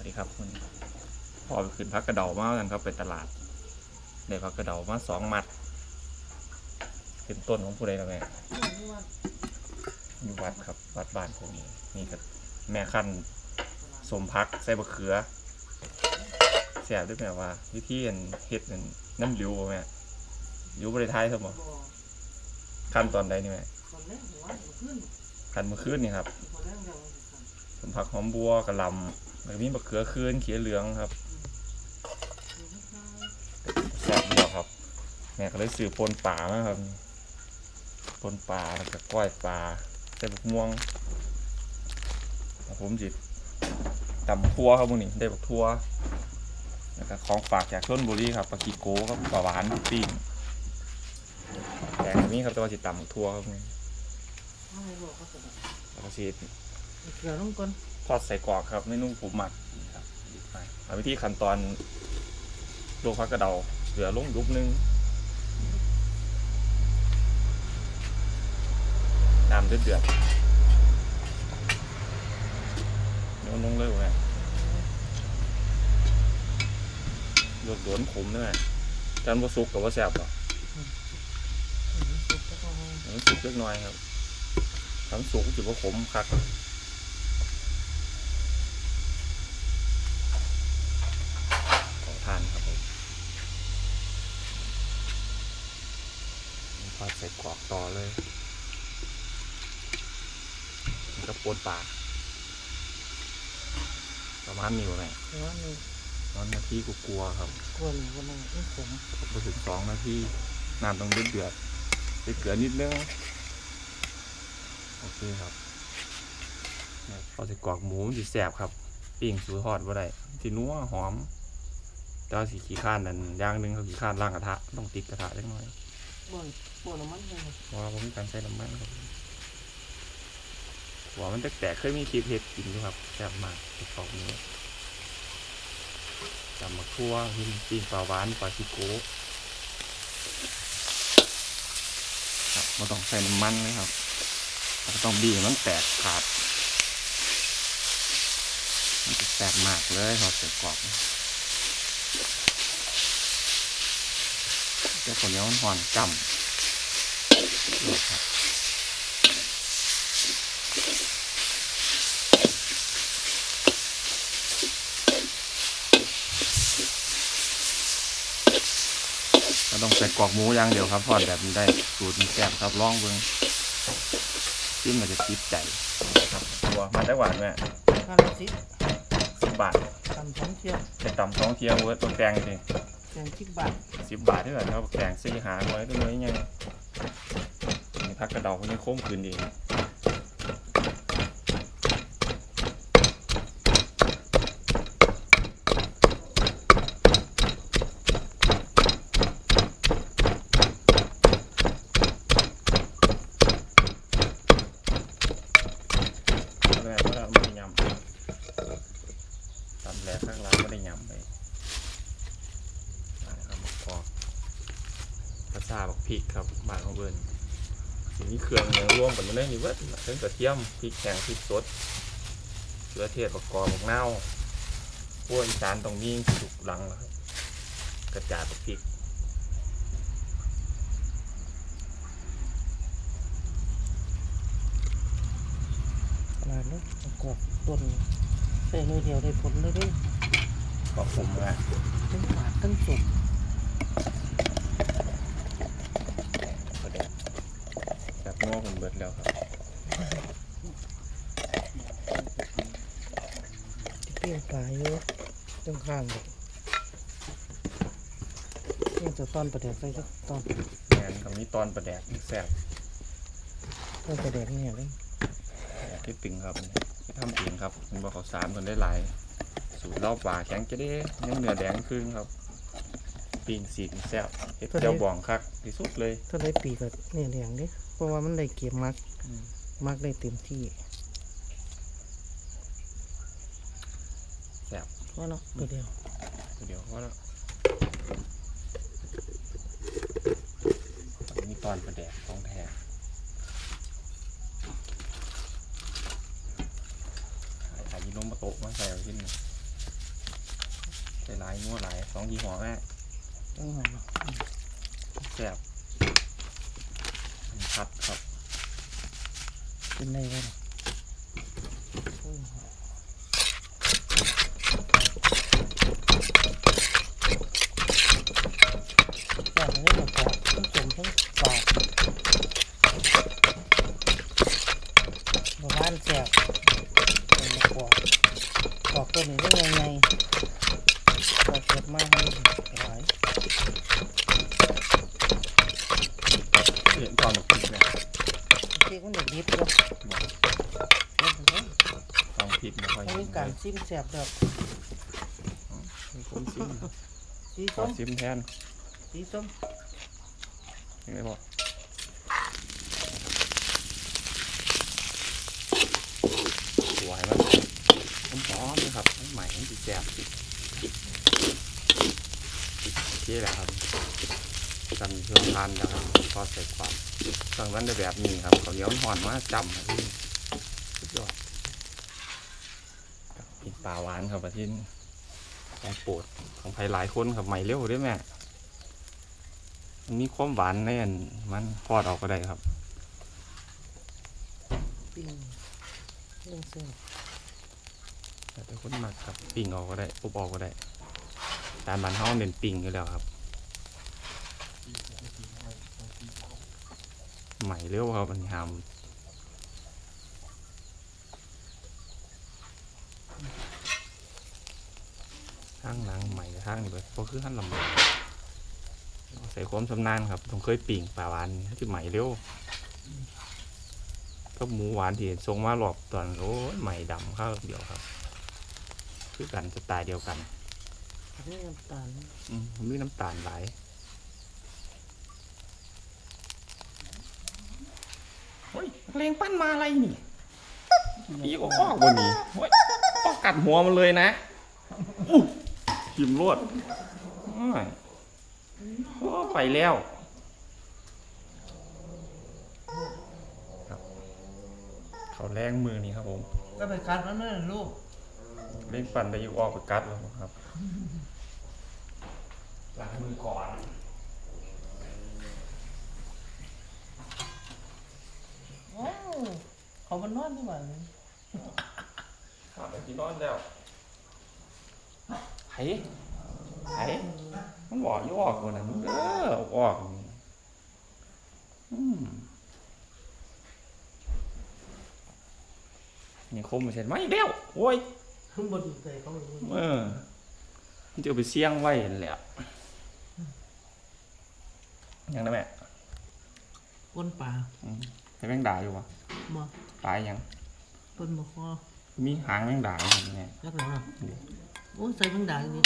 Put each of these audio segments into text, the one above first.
วัสดีครับคุณพ่อไปขึ้นพักกระเดามากันครับไปตลาดได้พักกระเดามาสองมัดเป็นต้นของผู้ใดละแม่อยู่วัดครับวัดบ้านผมนี่นี่ก็แม่ขั้นสมพักใส่บะเขือแซ่บด้วยแม่ว่า วิธีอันเฮ็ดอันน้ำริวบ่แม่ริวบริไทยครับบ่ขั้นตอนใดนี่แม่ขั้นเมื่อคืนนี่ครับสมผักหอมบัวกระลำ แล้วก็มีมะเขือคืนเขียเหลืองครับแซ่บเดียวครับแม่ก็เลยซื้อปนป่ามาครับปนป่าแล้วก็ก้อยปลาใส่บักม่วงแล้วผมจิตำทั่วครับพวกนี้ได้บักทั่วแล้วก็ของฝากจากชนบุรีครับปลากีโก้ครับปลาหวานปิ้งแต่อันนี้ครับแตัวาจิตำบักทั่วครับพวกนี้แล้วก็สิเดี๋ยวลงก่อน ทอดใส่กรอกครับเมนูผมหมักครับไปเอาวิธีขั้นตอนลวกพักกระเดาเหลือลงยุบนึงน้ำเดือดเดือดโยนลงเลยแม่ลวกโดนขมเนื้อจานว่าสุกกับว่าแซ่บอะมันสุกเล็กน้อยครับทำสุกถือว่าขมคัก ขอทานครับผมทอดใส่ กรอกต่อเลยมันก็ปวดปากประมาณนี้วะแม่แต่ว่านี่ตอนนาทีกูกลัวครับกลัวนี่ก็มันไม่ขมไปถึงสองนาทีน้ำต้องเดือดเดือดไปเกลือนิดนึงโอเคครับเนี่ยพอใส่กรอกหมูมันสิแสบครับปิ้งสูทอดบ่ได้ที่นัวหอมแต่ว่าสีขี้ข้านนั่นอย่างหนึ่งเขาขี้ข้านล่างกระทะต้องติดกระทะเล็กน้อย บ่นบ่นน้ำมันเลยเพราะว่าผมมีการใช้น้ำมันครับหัวมันแตกๆเคยมีคลิปเห็ดกินอยู่ครับแซ่บมากติดขอบนี้จำมาคั่วหินปีนปลาหวานปลาชิโก้ครับม่ต้องใส่น้ำมันเลยครับแล้วก็ต้องบีมันแตกขาด มันจะแตกมากเลยครับใส่กรอบ เจ้าคนนี้มันหอนจำนี่ครับก็ต้องใส่กรอกหมูอย่างเดียวครับทอดแบบนี้ได้สูตรมันแซ่บครับลองเบิ่งจิ้มมันจะติดใจครับตัวมาได้หวานไหมข้าวละสิบสิบบาทตำสองเที่ยวไปตำสองเที่ยวเวิร์ดตัวแกงสิแก งสิบบาทสิบบาทเท่าไหร่ครับแกงสีหาไว้ตัวนี้ยังนี่พักกระเดาคนนี้โค้งคืนดีแรกก็ไม่ได้ยำตำแรกข้างหล่างไม่ได้ยำไปมาครับกอกภาษาบอกพริกครับบ้านของเบิร์นสิ่งนี้เครื่อง อย่างร่วมกันมาเลยนี่เว้ยเส้นกระเทียมพริกแข็งพริกสดเกลือเทศประกอบของเน่าพวกอีสานตรงนี้ถูกหลังแล้วครับกระจาดพริกขนาดนี้ประกอบต้นใส่หน่วยเดียวได้ผลเลยเด้กรอบผมนะทั้งฝาดทั้งสด กระเด็น แบบนัวผมเบิดแล้วครับที่เปรี้ยวปลายอยู่ตรงข้างเลยนี่จะตอนประเดี๋ยวใส่สักตอนงานกับนี้ตอนประแดกแซ่บต้นประเดี๋ยวเนี่ยเลยแดกที่ตึงครับที่ทำเองครับมันบอกเขาวสารคนได้หลาย สูตรเหล่าป่าแข็งจะได้ยังเนื้อแดงครึ่งครับปิ้งสีกแซ่บเห็ดเจียวบองคักที่สุดเลย ถ้าได้ปีก็เนี่ยเลี้ยงดิเพ ราะว่ามันได้เก็บมักอืมมักได้เต็มที่แซ่บว่าเนาะตัวเดียวเดี๋ยวว่าแล้วมีตอนประแดกของแท้ขายขายยีนมมาโตะมาใส่เอาที่นี่ส่หลายงัวหลายสองยี่ห้อแม่ต้องหอมแซ่บอันนี้ พัดครับ เป็นได้ไหมต้องหอมแซ่บเลยหมดปอกทั้งสมทั้งปอกบบ้านแซ่บเป็นมะปอกปอกตัวนี้ได้ไงไงปอกเก็บมาให้หลาย เห็นตอนพริกเนี่ย เค้กมันเด็กยิบเลย บอก เล่นไป ตอนพริกไม่ค่อย ไม่ เห็ มี น การ เลย ซิมแสบดอกมีคนซิมสีขส้อมซิมแทนสีส้มเห็นไหมบอกสวยมากหอมๆนะครับใหม่ที่แซ่บโอเคแหละครับจำช่วงทานนะครับพอใส่ความสั่งนั้นได้แบบนี้ครับเขาวเหนียวห่อนมากจำครับพี่สุดยอดกิน ปลาหวานครับประทินของโปรดของใครหลายคนครับใหม่เร็วด้วยแม่มันมีความหวานในอันมันทอดออกก็ได้ครับปิ้งเรื่องเส้นแต่เป็นคนมักครับปิ่งออกก็ได้อบออกก็ได้ตามบ้านเฮาเน้นปิ่งอยู่แล้วครับ ใหม่เร็วครับมันหามางหลังใหม่ทางนี้เบิดเพราะคือขั้นลำบากใส่ความชำนาญครับต้องเคยปิ่งปลาหวานที่ใหม่เร็วก็หมูหวานที่ทรงมาหลอบตอนโอ้ยใหม่ดำข้าวเดียวครับ คือกันสไตล์เดียวกันอันนี้น้ำตาลอืมมันมีน้ำตาลหลายเฮ้ยเลงปั้นมาอะไรนี่อีกออกบนนี้เฮ้ยออกกัดหัวมันเลยนะ อู้ หิมรวดอ้ายโอ้ไปแล้วครับเขาแรงมือนี่ครับผมก็ไปคัดมันนั่นลูกเล่นปั่นได้อยู่ออกไปกัดแล้วครับล้างมือก่อนโอ้เขามันนอนดีกว่าเลยข้าไปที่นอนแล้ว ไผไผมันบอกอยู่ออกคนนั้นเออเอาออกอืมยังคมไม่ใช่ไหมเดียวโอ้ยขึ้นบนใส่เขาเลยเออมันจะเอาไปเสี่ยงไว้นั่นแหละยังนะแม่ปนป่าอืมให้แมงดาอยู่วะบ่ตายยังปนบ่คอมีหางแมงดาอยู่เนี่ยยักษ์หรอเดี๋ยว โอ้ยใส่เบิ่งด่างนี่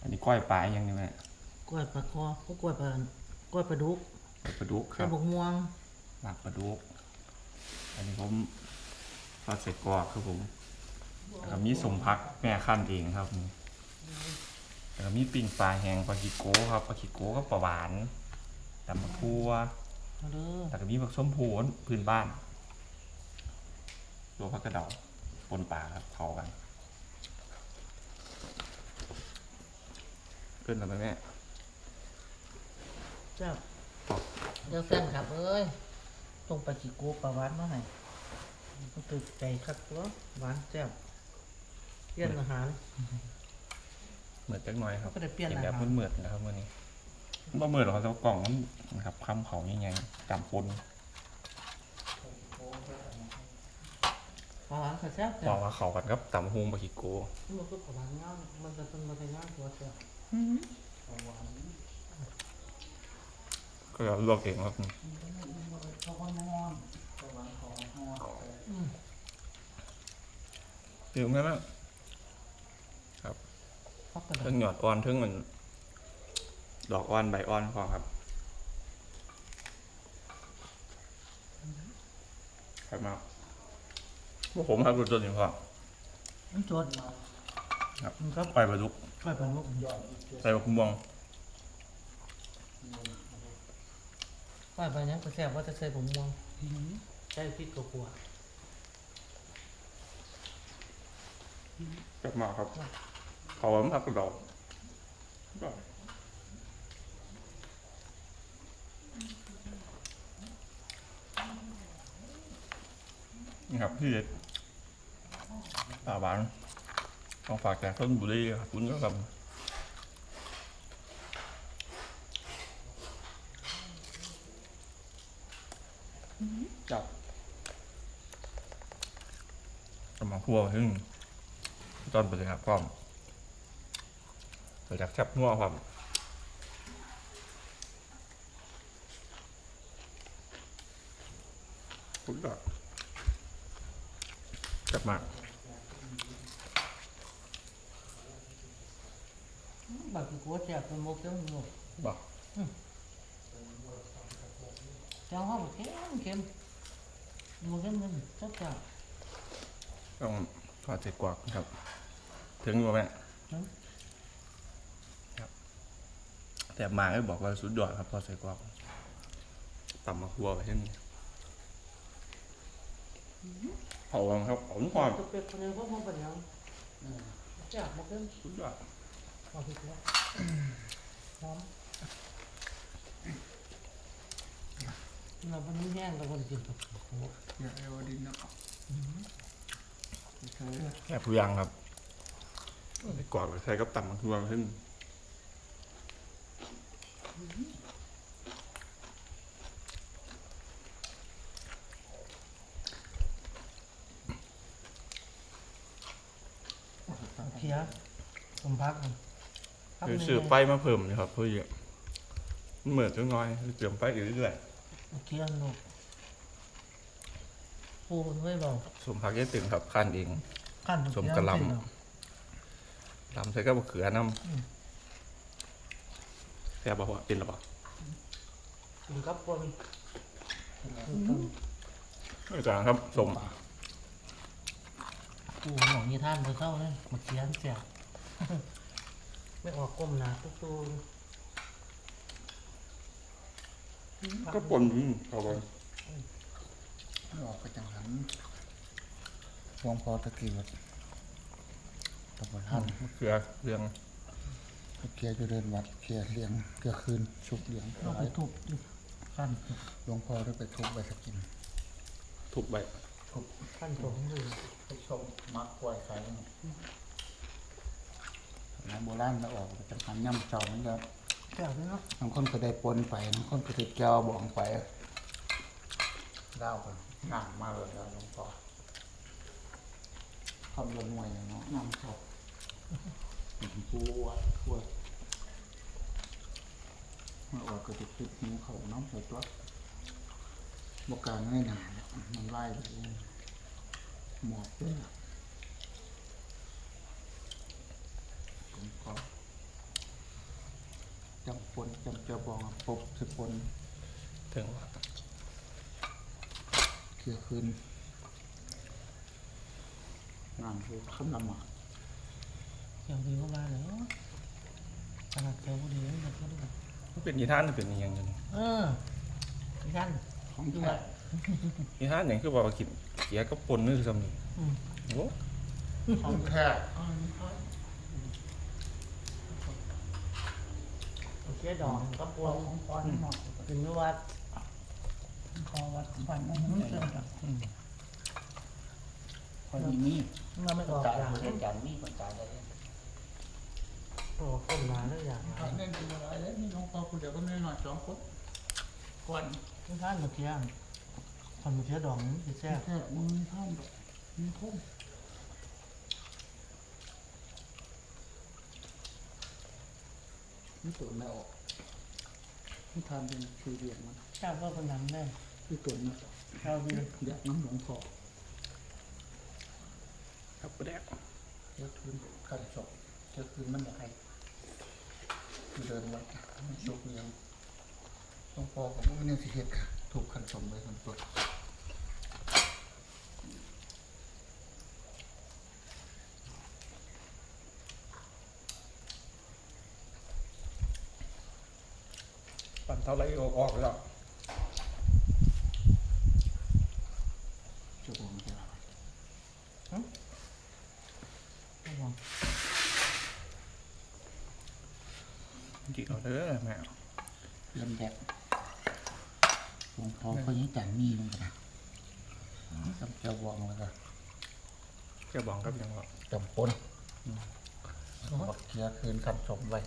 อันนี้ก้อยปลายังนี่แม่กล้วยปลาคอก็กล้วยปลากล้วยปลาดุกปลาดุกคใส่รับบกม่วงหมักปลาดุก อันนี้ผมทอดใส่กรอกครับผมแล้วก็มีสมพักแม่ขั้นเองครับนี่แล้วก็มีปิ้งปลาแห้งปลาคิโก้ครับปลาคิโก้ก็ปลาหวานตำมะพัวเอาเด้อแล้วก็มีผักส้มโพนพื้นบ้านตัวผักกระเดาปนปลาครับเผากัน เกินแล้วไหมแม่เจ้าครับเดี๋ยวแฟนครับเอ้ยตรงไปกี่กูปลาหวานมาให้มันตึกใจคักตัวหวานแซ่บเปลี่ยนอาหาร เหมือนจักหน่อยครับก็ได้เปลี่ยนเห็นอาแบบหารเหมือนๆนะครับมื่อนี้มันบ่เหมือนหรอกครับแต่ว่ากล่องมันนะครับคำเขายังไงจำปนปลาหวานก็แซ่บแต่บอกว่าเขากันครับตำฮงปาคิโกมันก็ปลาหวานเงามันจะเป็นมันจะเงาตัวแซ่บ ก็ลวกเองครับดื่มไหมแม่พักกระเทิดางหยอดอ่อนเทิงมันดอกอ่อนใบอ่อนพอครับครับมาพวกผมครับรุดจนอยู่พอมันจดครับมันครับไปปลาดุก ช่วยปลาลูกใส่บะคุมบวงช่วยปลาเนี้ยก็แซ่บว่าจะใส่ผงม่วงใส่พริกกระปัวกลับมาครับเขาว่ามักกระดอกนี่ครับพี่เด็ดปลาบาน ต้องฝากจากต้นบุรีครับคุณก็กับจับกำลังคั่วซึ่งตอนไปเลยครับพร้อมไปจากแคบนัวครับคุณก็จับมาก บางทีกูแซ่บเป็นโมกเจ้าหนูบอกเจ้าเขาบอกเค็มเค็มโมกเจ้ามันจับจับต้องทอดเสร็จกว่าครับ ถึงอยู่ไหมถึงครับ แต่มาก็บอกว่าสุดยอดครับทอดเสร็จกว่าตำมาคั่วไปที่นี่เผาวังครับผมความตัวเป็ดคนนึงก็มเป็นยังจับโมกเจ้าสุดยอด เราไมเราเป็นแห้งเราคนกินกับโอ้อย่าเอาดินนาะใช่แค่ผู้ยังครับกว่าไปใช้กับตำมาคั่วไปที่นี่เขียสมพักมัน คือสืบไฟมาเพิ่มเลยครับเพื่อมันเหมือนจังน้อยเติมไฟอยู่เรื่อยเขียลูกปูมันไม่บอกๆสมพักยี่ตึงครับขั้นเอง ขั้นสมกะหล่ำตำใส่กับมะเขือน้ำแซ่บบ่าวะเป็นหรือเปล่ากินกับคนอาจารย์ครับสมปูหมองยีท่านเบอร์เท่าเลยมาเขียนเสีย ไม่ออกก้มหนาตุ๊กตูก็ปนอืมเอาไปไม่ออกไปจังหันวงพอตะกี้วัดตะบนหันมะเขือเรื่องเกียร์จะเดินวัดเกียร์เลี้ยงเกียร์คืนชุบเลี้ยงเราไปทุบขั้นหลวงพ่อได้ไปทุบไปสกินถูกใบขั้นสงเลยไปชมมักกล้วยไข่ น้ำโบราณแล้วออกไปจังหันย่ำเจ้ามันจะแก้วนี่เนาะบางคนก็ได้ปนไปบางคนก็ติดแก้วบองไปเล่ากันนั่งมาเลยแล้วหลวงพ่อคำละหน่วยเนาะน้ำเขาปูวัดกล้วยมาออกก็จะติดหูเขาน้ำใส่ตัวบกการง่ายหนาเนี่ยมันไล่ไปเองหมอบด้วยล่ะผม ก็จำปนจำเจะบองปบสปนถึงว่าเกี่ยวคืนงานคือคำละหมาดแก้วดีก็มาแล้วขนาดแก้วดีเลยก็ได้มันเป็นนิทานหรือเป็นอหยังไงเออที่ท่านของดูแท้ว่านิทานอย่างคือบอกว่ากินเกียกับปนนี่คือสำนีอืมโอ้ของแท้ โอเคดอกกับพวงของก้อนหน่อยเป็นวัดขอวัดบ้านมันไม่เกิดคนนี้มันไม่ออกจ่ายอย่างคนจ่ายมีคนจ่ายได้โอ้ก้มาแล้วอย่างครับเล่นเป็นอะไรเลยนี่น้องพ่อคนเดียวก็ไม่หน่อยสองคนก่อนท่านมาเที่ยงคนมาเที่ยดอกนี่แซ่บมือท่านแบบมีทุ่มนี่ตัวไม่ออก นี่ทานเป็นคือเรียงมันแซ่บก็คนนั้นได้คือตัวนี้ข้าวดีอยากน้ำหลวงพ่อครับประแดกเดี๋ยวคืนขันศพเดี๋ยวคืนมันอยากให้คือเดินวัดมันศพเลี้ยงหลวงพ่อของมันยังสิเหตุค่ะถูกขันศพไว้คนตัว ปั่นเท่าไรก็ออกแล้วจะบอกมันจะอะไรไม่หวังกินเอาเด้อแม่เริ่มแดกหลวงพ่อเขายังจันมีมันกันนะจำเจ้าวองแล้วก็เจ้าบองกับยังว่าจำปนบักเคียคืนขันสมไว้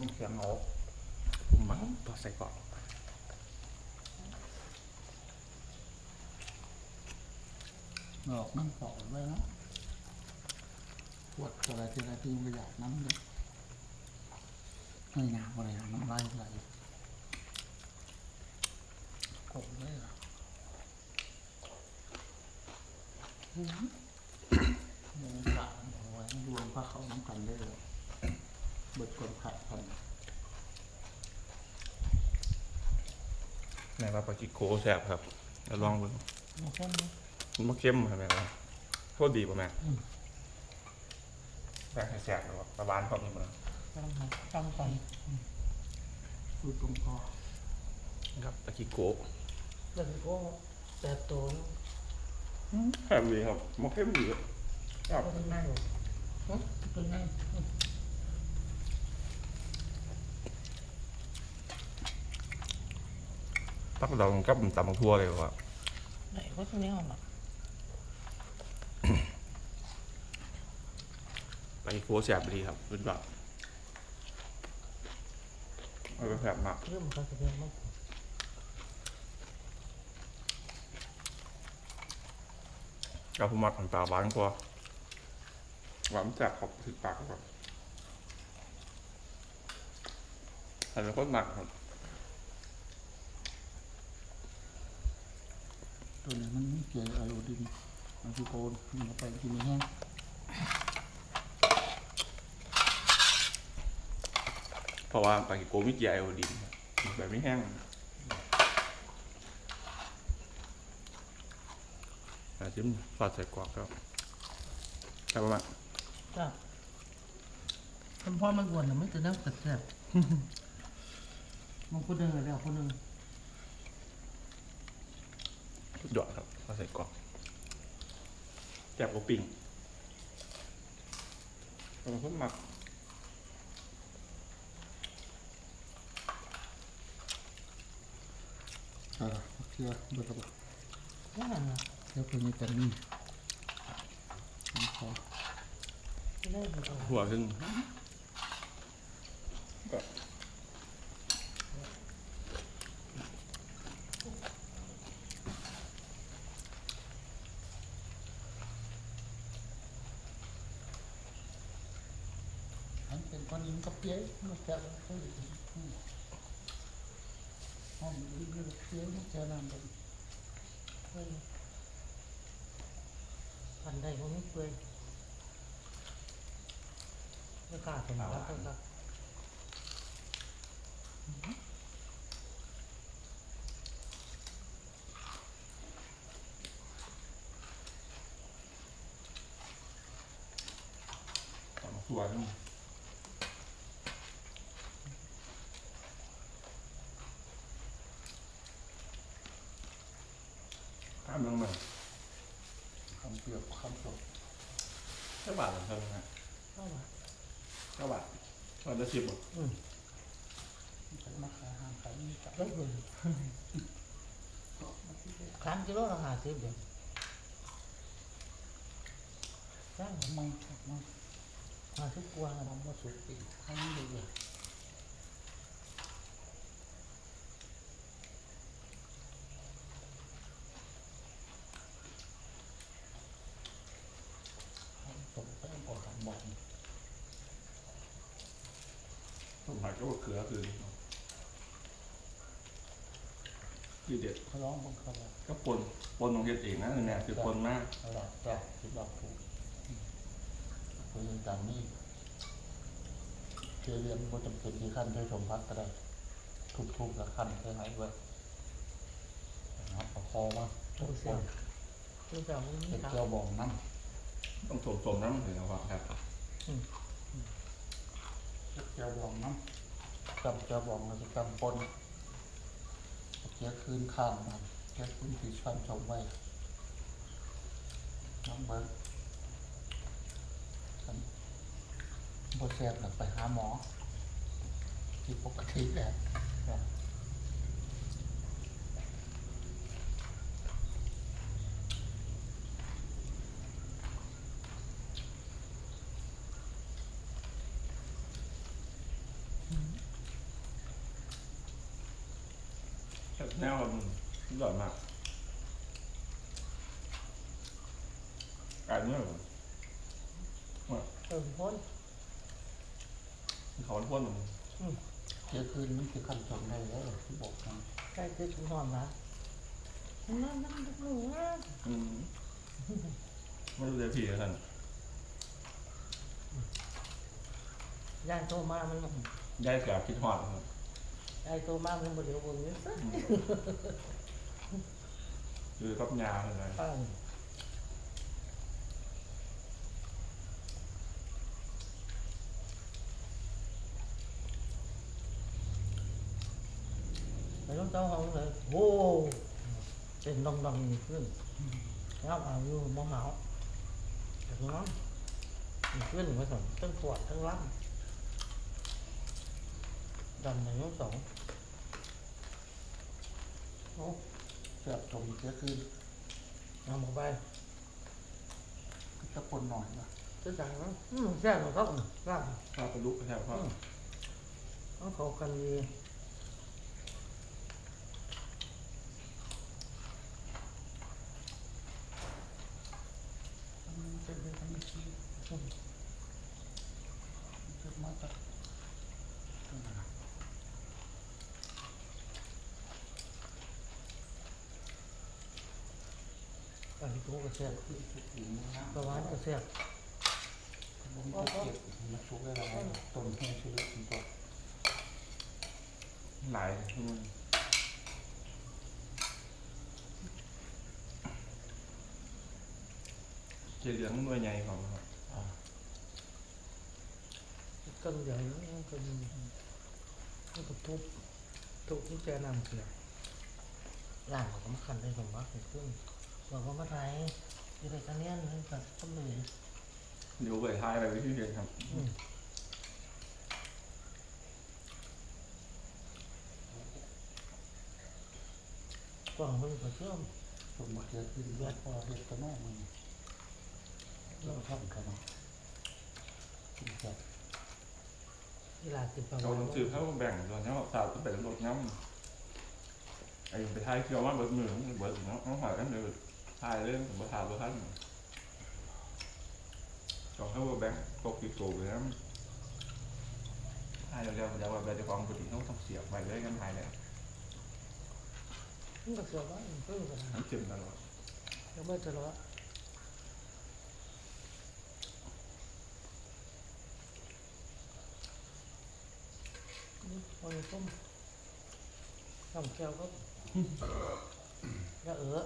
ต้องเสียงออกผมมาต่อใส่กรอกออกนั่งปอกไว้นะปวดอะไรทีไรที่ไม่อยากน้ำเลยไม่หนาวอะไรนะน้ำลายไหลกบเลยเหรอมองขาเอาไว้รวมพระเขาน้ำกันได้เลย บิดคนขาดพันแม่ว่าปลาจิโก้แซ่บครับแล้วลองดูมาเข้มไหมมันมาเข้มครับแม่ว่าโคตรดีป่ะแม่แซ่บให้แซ่บเลยว่ะปลาบานพร้อมนี่มั้งต้องมาต้องก่อนสูตรตรงคอครับปลาจิโก้เดี๋ยวก็แบบโตนะแซ่บดีครับมาเข้มดีครับก็เป็นไงฮะเป็นไง ตักดองกับตำบักทั่วเลยว่ะไหนก็จะไม่ออกหรอกปลาจิโก้แซ่บดีครับสุดยอดเอาไปแซ่บมากเรื่องมันก็จะเป็นมากกับผมมักของปลาบานกว่าหวานแซ่บครับถึกปากกว่าอันนี้โคตรหนักครับ ตัวนี้มันไม่เกี่ยวไอโอดีนมันคือโกนมันเอาไปกินในแห้งเพราะว่าปลาจิโก้มีเกียร์ไอโอดีนครับแบบไม่แห้งอาจิ้มสอดใส่กรอกครับใช่ประมาณจ้ะคุณพ่อมันอ้วนนะไม่จะนั่งกัดแซ่บมันคนหนึ่งแล้วคนหนึ่ง สุดยอดครับสอดใส่กรอกแจ่บกว่าปิ้งเป็นคนหมักอ่าเชื่อเบิดกระบอกนั่นน่ะเชื่อเพื่อนจันนี่มันคอไม่ได้ไม่ได้หัวขึ้น อันเป็นคนยิ้มกับเปี้ย มันแก่แล้วเขาอยู่ที่ห้องยิ้มกับเปี้ยมันแก่น้ำเลย เฮ้ยอันใดก็ไม่เปื่อยไม่กล้าเป็นแล้วก็ครับ หัวขึ้น ข้ามลงมาคำเปรียบคำสดแค่บาทหรือเท่าไหร่ฮะเข้ามาแค่บาทวันละสิบบ่อืมฉันมาขายอาหารขายนี่จับได้เลยครั้งกิโลละห้าสิบเดี๋ยวจ้างมันมันห้าสิบกว่ามันมาสุดปีครั้งนี้เลยผมไปเอาขันบอก ต้มผัดก็เขือคือคือ เด็ดเขาร้องบังคับว่าก็ปนปนของเฮ็ดเองนะเนี่ยคือปนมากตลอดจ้ะคิดว่าถูกคุยกันนี่เจเรียนบ่จำเป็นที่ขั้นใช้ชมพักก็ได้ ทุบๆแล้วขั้นใช้หายไว้นะครับประคอมาทุกคนคือจะไม่มีเป็นครับเจ้าบองน้ต้องสมสมน้ำถึงจะว่าครับำเจ้าบองน้ำจำเจ้าบองเราจะจำปน เจ้าคืนข้างมันเจ้าคืนที่ชั้นชมไว้น้ำเบิ้งฉันบแซ่บหลักไปหาหมอ ที่ปกติแหละ แนวมันสุดยอดมากการเนื้อเหรอเออพ้นเขาพ่นมันเดี๋ยวคืนนี้คือขั้นตอนได้แล้วที่บอกกันใกล้คือชุมพรละนั่นนั่นทุกหนูนะอืมไม่รู้จะผีอะไรกันยายโตมามันย้ายเสียคิดฮอดครับ ยายโตมามันบ่เดี๋ยวบ่มีซะคือกับยาอะไรป้าไปต้องเจ้าห้องเลยโว้เป็นดองดองๆขึ้นแล้วเอาอยู่มองหาวแต่น้องขึ้นมาสองทั้งปวดทั้งล่างดำในน้องสองโอ้แซ่บชมเดี๋ยวคืนเอาหมอไปก็จะปนหน่อยนะซื้อจังนะอืมแซ่บของเขาล่างข้าวปลาดุกแถวพ่อเขาเขากันดี มันเป็นเรื่องที่ชี้จะมาจากตรงไหน อันนี้กูก็แซ่บคือสุดหญิงนะประวานก็แซ่บผมก็เก็บมาชุกได้แล้วต้นแห้งชีวิตของตัวหลายอืมเกลืองหน่วยใหญ่ของครับกันใหญ่มันก็มีมันก็ทุบทุบที่แจนำเกลือล่างก็มาขันได้สมบัติขึ้น บอกว่ามาไทยอยู่ในกันเนี้ยนี่ก็ต้นเลยเดี๋ยวเปิดท้ายไปวิธีเดียวครับอืมกว่างมันก็เชื่อมสมบัติจะขึ้นยอดพอเด็กก็แม่มันเราทำกันเนาะกินแบบเวลาติดประเราวานต้องสืบให้มันแบ่งส่วนนี้สาวต้องไปตำรวจย้ำไอ้ไปท้ายเคียวว่าเบิดมือเบิดเนาะต้องหอยกันเลย ทายเรื่องผมถ่ายเบอร์ท่านต้องให้ว่าแบ่งตกติดตัวไปแล้วท้ายเร็วๆเดี๋ยวว่าเราจะฟังปกติต้องต้องเสียบไปเลยกันทายเลยมันก็เชื่อว่ามันเพิ่งกันน้ำเจ็บตลอดแล้วไม่จะรอวันนี้ต้มน้ำแก้วก็อย่าเออ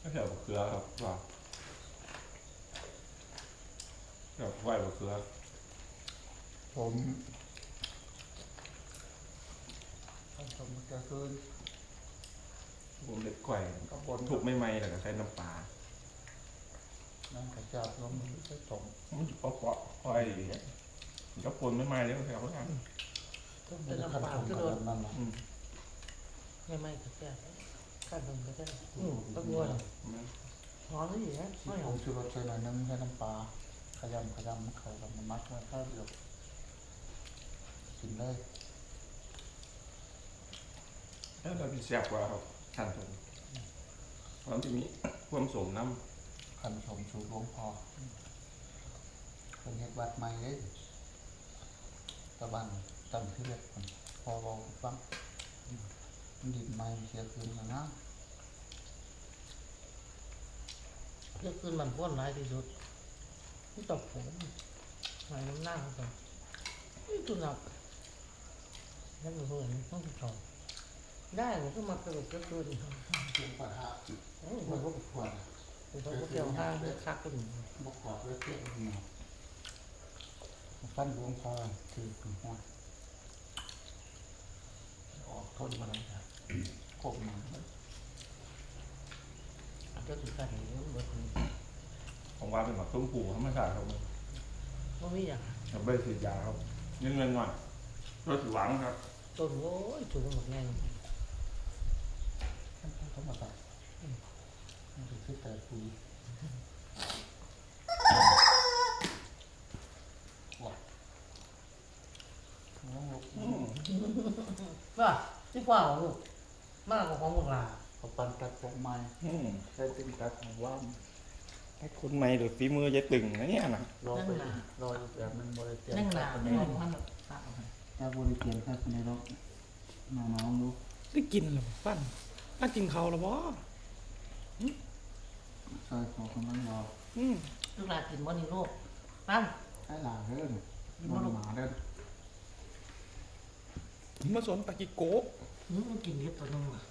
ก็แถวเกลือครับว่าแถวไหวเกลือผมทำสมบัติจะคืนผมเล็กไข่กับบนถูกไม่ไหมแล้วก็ใช้น้ำปลานั่งกระจับลมไม่ใช่ตรงมันจะเปาะๆไข่ก็ปนไม่ไหมแล้วแถวนั้นต้มไม่เป็นได้ขั้นน้ำเปล่าตอนที่ขโดนนาดนั้นหรอกอืมไม่ไขั้นตรงก็ได้อืมตะบัวหอมนี่ฮะไม่ผหอมมชูรสใส่หน่อยนึงใส่น้ำปลาขยำขยำเขากับมันมัดไว้ข้าวเดียวกินได้แล้วเราจะแซ่บกว่าครับทานผมความที่มีความสมน้ขันชมชูหลวงพอเป็นเฮ็ดวัดใหม่เลยตะบันตั้งที่เรียกมันพอบอกฟัง ดินใหม่เสียคืนแล้วนะเลือกขึ้นมันพ้นหลายที่สุดนี่ตบผมหายน้ำหน้าเขานี่ตัวหนักนั่นก็เพื่อนต้องติดต่อได้ผมก็มาเกิดก็เกิดเพียงปัญหาเอ้ยมัมันนก็ก็ควรเป็นเพราะว่าเกี่ยวห้างเลือกคักคนบกขอบด้วยเพียงหน่อยฟันหลวงพอคือคือหัวออกทนมาแล้ว จ้ะกบมันก็ถึงการอย่างนี้เบิดำผมว่าเป็นแบบต้มผูธรรมชาติครับมันบ่มีอย่างครับใบสีดยาครับยืนเงินหน่อยรถหวังครับต้นโอ้ยถูกหมดแน่เขามาตัดมันจะคิดแต่ปุ๋ยว้าวน้องลูกว่าที่ฟ้าของลูก มากกว่าของพวกลาเขาปันตัดพวกไม้อืมใช้ตึงตัดของว่ามให้คนใหม่หรือฝีมือยายตึงนะเนี่ยนะรอไปรออีกแบบมันบริเตรียมนั่งหนาครับไม่ลองมันแบบตัดออกมาจะบริเตรียมครับในรถน้องๆดูได้กินหรือปั้นป้ากินเขาวหรือบ่ซอยของกำลังรออืมลูกหลานกินบ่นี่ลูกปั้นให้หลาเด้อมันหมาเด้อมาสวนปากิโกะ หืมมันกินนิดตัวนึงว่ะ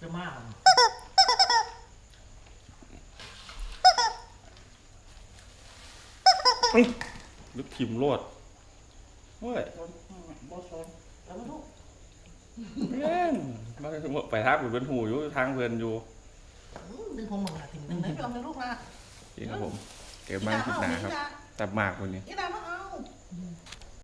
จะมากอะลึกทิมโลดเฮ้ยบอสอนแล้วมันลูกเล่นมาไปทักไปเป็นหูอยู่ทางเพื่อนอยู่หืมดึงของมึงละทิ้งดึงไหนไปเอาไปลูกนะจริงครับผม เกิดมาคิดหนาครับ ตับหมากคนนี้นี่ดามาเอา